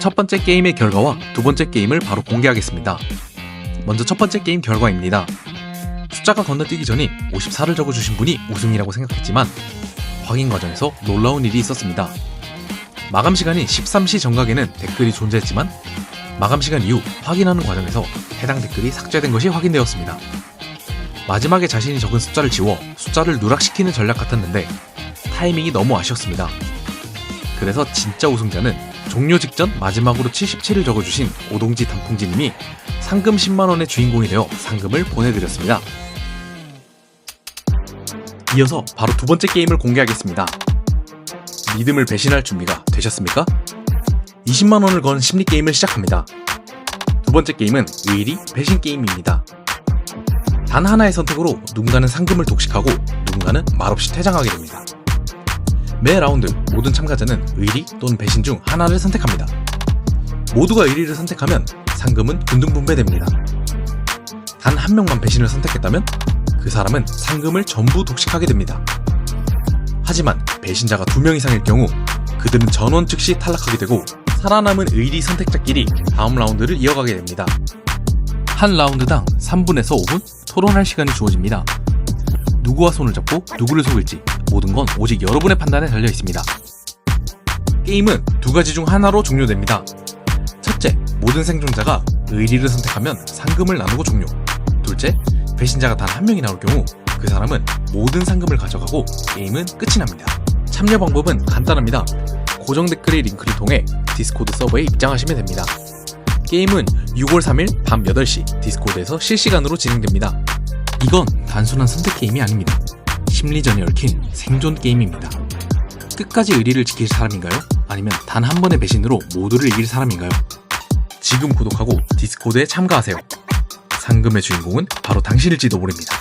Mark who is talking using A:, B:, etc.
A: 첫 번째 게임의 결과와 두 번째 게임을 바로 공개하겠습니다. 먼저 첫 번째 게임 결과입니다. 숫자가 건너뛰기 전에 54를 적어주신 분이 우승이라고 생각했지만 확인 과정에서 놀라운 일이 있었습니다. 마감 시간이 13시 정각에는 댓글이 존재했지만 마감 시간 이후 확인하는 과정에서 해당 댓글이 삭제된 것이 확인되었습니다. 마지막에 자신이 적은 숫자를 지워 숫자를 누락시키는 전략 같았는데 타이밍이 너무 아쉬웠습니다. 그래서 진짜 우승자는 종료 직전 마지막으로 77을 적어주신 오동지 단풍지님이 상금 10만원의 주인공이 되어 상금을 보내드렸습니다. 이어서 바로 두 번째 게임을 공개하겠습니다. 믿음을 배신할 준비가 되셨습니까? 20만원을 건 심리게임을 시작합니다. 두 번째 게임은 의리 배신 게임입니다. 단 하나의 선택으로 누군가는 상금을 독식하고 누군가는 말없이 퇴장하게 됩니다. 매 라운드 모든 참가자는 의리 또는 배신 중 하나를 선택합니다. 모두가 의리를 선택하면 상금은 균등 분배됩니다. 단 한 명만 배신을 선택했다면 그 사람은 상금을 전부 독식하게 됩니다. 하지만 배신자가 두 명 이상일 경우 그들은 전원 즉시 탈락하게 되고 살아남은 의리 선택자끼리 다음 라운드를 이어가게 됩니다. 한 라운드당 3분에서 5분 토론할 시간이 주어집니다. 누구와 손을 잡고 누구를 속일지 모든 건 오직 여러분의 판단에 달려 있습니다. 게임은 두 가지 중 하나로 종료됩니다. 첫째, 모든 생존자가 의리를 선택하면 상금을 나누고 종료. 둘째, 배신자가 단 한 명이 나올 경우 그 사람은 모든 상금을 가져가고 게임은 끝이 납니다. 참여 방법은 간단합니다. 고정 댓글의 링크를 통해 디스코드 서버에 입장하시면 됩니다. 게임은 6월 3일 밤 8시 디스코드에서 실시간으로 진행됩니다. 이건 단순한 선택 게임이 아닙니다. 심리전이 얽힌 생존 게임입니다. 끝까지 의리를 지킬 사람인가요? 아니면 단 한 번의 배신으로 모두를 이길 사람인가요? 지금 구독하고 디스코드에 참가하세요. 상금의 주인공은 바로 당신일지도 모릅니다.